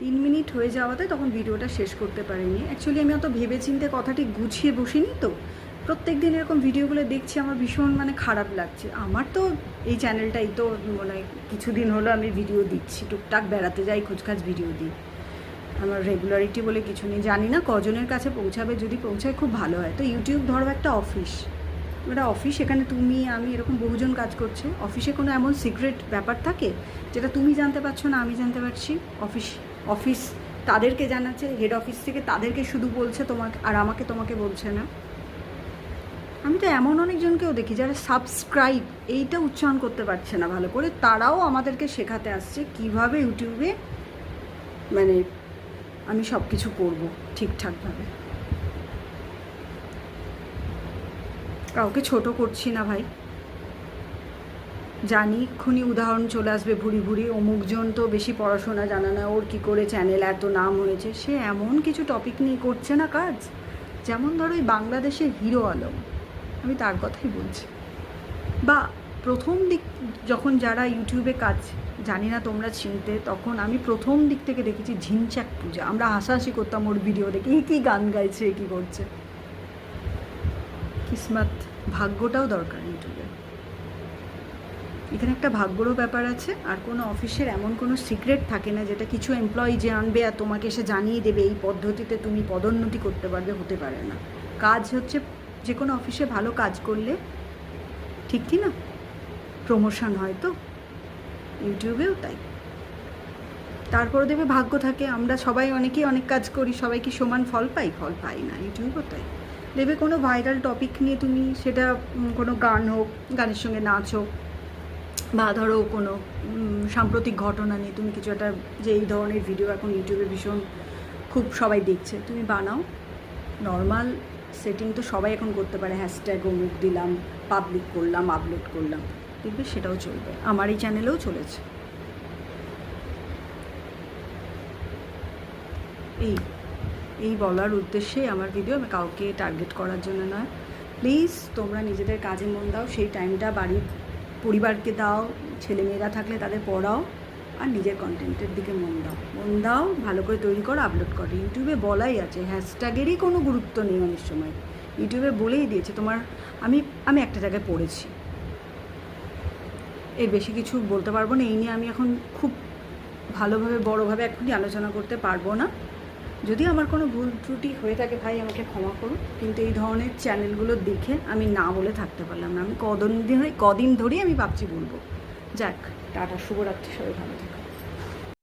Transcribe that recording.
তিন মিনিট হয়ে যাওয়াতে তখন ভিডিওটা শেষ করতে পারিনি। অ্যাকচুয়ালি আমি অত ভেবেচিন্তে কথাটি গুছিয়ে বসিনি তো। প্রত্যেক দিন এরকম ভিডিওগুলো দেখছি, আমার ভীষণ মানে খারাপ লাগছে। আমার তো এই চ্যানেলটাই তো মানে কিছুদিন হলো আমি ভিডিও দিচ্ছি, টুকটাক বেড়াতে যাই, খোঁজখাজ ভিডিও দিই। আমার রেগুলারিটি বলে কিছু নেই, জানি না কজনের কাছে পৌঁছাবে, যদি পৌঁছায় খুব ভালো হয়। তো ইউটিউব ধরো একটা অফিস একটা অফিস এখানে তুমি, আমি এরকম বহুজন কাজ করছে। অফিসে কোনো এমন সিক্রেট ব্যাপার থাকে যেটা তুমি জানতে পারছ না, আমি জানতে পারছি? অফিস অফিস তাদেরকে জানাচ্ছে হেড অফিস থেকে তাদেরকে শুধু বলছে তোমাকে, আর আমাকে তোমাকে বলছে না। আমি তো এমন অনেকজনকেও দেখি যারা সাবস্ক্রাইব এইটা উচ্চারণ করতে পারছে না ভালো করে। তারাও আমাদেরকে শেখাতে আসছে কীভাবে ইউটিউবে মানে আমি সব কিছু করব ঠিকঠাকভাবে। কাউকে ছোট করছি না ভাই। জানি এক্ষুনি উদাহরণ চলে আসবে ভুড়ি ভুড়ি অমুকজন তো বেশি পড়াশোনা জানা না ওর কী করে চ্যানেল এত নাম হয়েছে। সে এমন কিছু টপিক নিয়ে করছে না কাজ? যেমন ধরো ওই বাংলাদেশের হিরো আলম। আমি তার কথাই বলছি। বা প্রথম দিক যখন যারা ইউটিউবে কাজ জানি না তোমরা চিনতে, তখন আমি প্রথম দিক থেকে দেখেছি ঝিনচাক পূজা। আমরা হাসাহাসি করতাম ওর ভিডিও দেখে। এই কী গান গাইছে কী করছে? কিসমত ভাগ্যটাও দরকার ইউটিউবে। এখানে একটা ভাগ্যরও ব্যাপার আছে, আর কোনো অফিসের এমন কোনো সিক্রেট থাকে না যেটা কিছু এমপ্লয়ি যে আনবে আর তোমাকে এসে জানিয়ে দেবে, এই পদ্ধতিতে তুমি পদোন্নতি করতে পারবে, হতে পারে না। কাজ হচ্ছে যে কোনো অফিসে ভালো কাজ করলে ঠিক কি না? প্রমোশন হয় তো। ইউটিউবেও তাই। তারপরে দেবে ভাগ্য থাকে, আমরা সবাই অনেকেই অনেক কাজ করি, সবাই কি সমান ফল পাই? ফল পাই না, ইউটিউবও তাই। দেবে কোনো ভাইরাল টপিক নিয়ে তুমি? সেটা কোনো গান হোক, গানের সঙ্গে নাচ হোক, বা ধরো কোনো সাম্প্রতিক ঘটনা নিয়ে তুমি কিছু একটা, যে এই ধরনের ভিডিও এখন ইউটিউবে ভীষণ খুব সবাই দেখছে, তুমি বানাও। নর্মাল সেটিং তো সবাই এখন করতে পারে। হ্যাশট্যাগ অমুক দিলাম পাবলিক করলাম আপলোড করলাম। দেখবে সেটাও চলবে। আমার এই চ্যানেলেও চলেছে। এই। এই বলার উদ্দেশ্যেই আমার ভিডিও আমি কাউকে টার্গেট করার জন্য নয়। প্লিজ তোমরা নিজেদের কাজে মন দাও, সেই টাইমটা বাড়ির পরিবারকে দাও ছেলেমেয়েরা থাকলে তাদের পড়াও, আর নিজের কন্টেন্টের দিকে মন দাও। মন দাও, ভালো করে তৈরি করো আপলোড করো। ইউটিউবে বলাই আছে হ্যাশট্যাগেরই কোনো গুরুত্ব নেই অনেক সময়। ইউটিউবে বলেই দিয়েছে, তোমার, আমি আমি একটা জায়গায় পড়েছি। এর বেশি কিছু বলতে পারব না, এই নিয়ে আমি এখন খুব ভালোভাবে, বড়োভাবে এখনই আলোচনা করতে পারব না। যদি আমার কোনো ভুল ত্রুটি হয়ে থাকে, ভাই, আমাকে ক্ষমা করুন। কিন্তু এই ধরনের চ্যানেলগুলো দেখে আমি না বলে থাকতে পারলাম না। আমি কদিন কদিন ধরেই আমি ভাবছি বলব। যাক, টাটা, শুভরাত্রি, সবাই ভালো থাকো।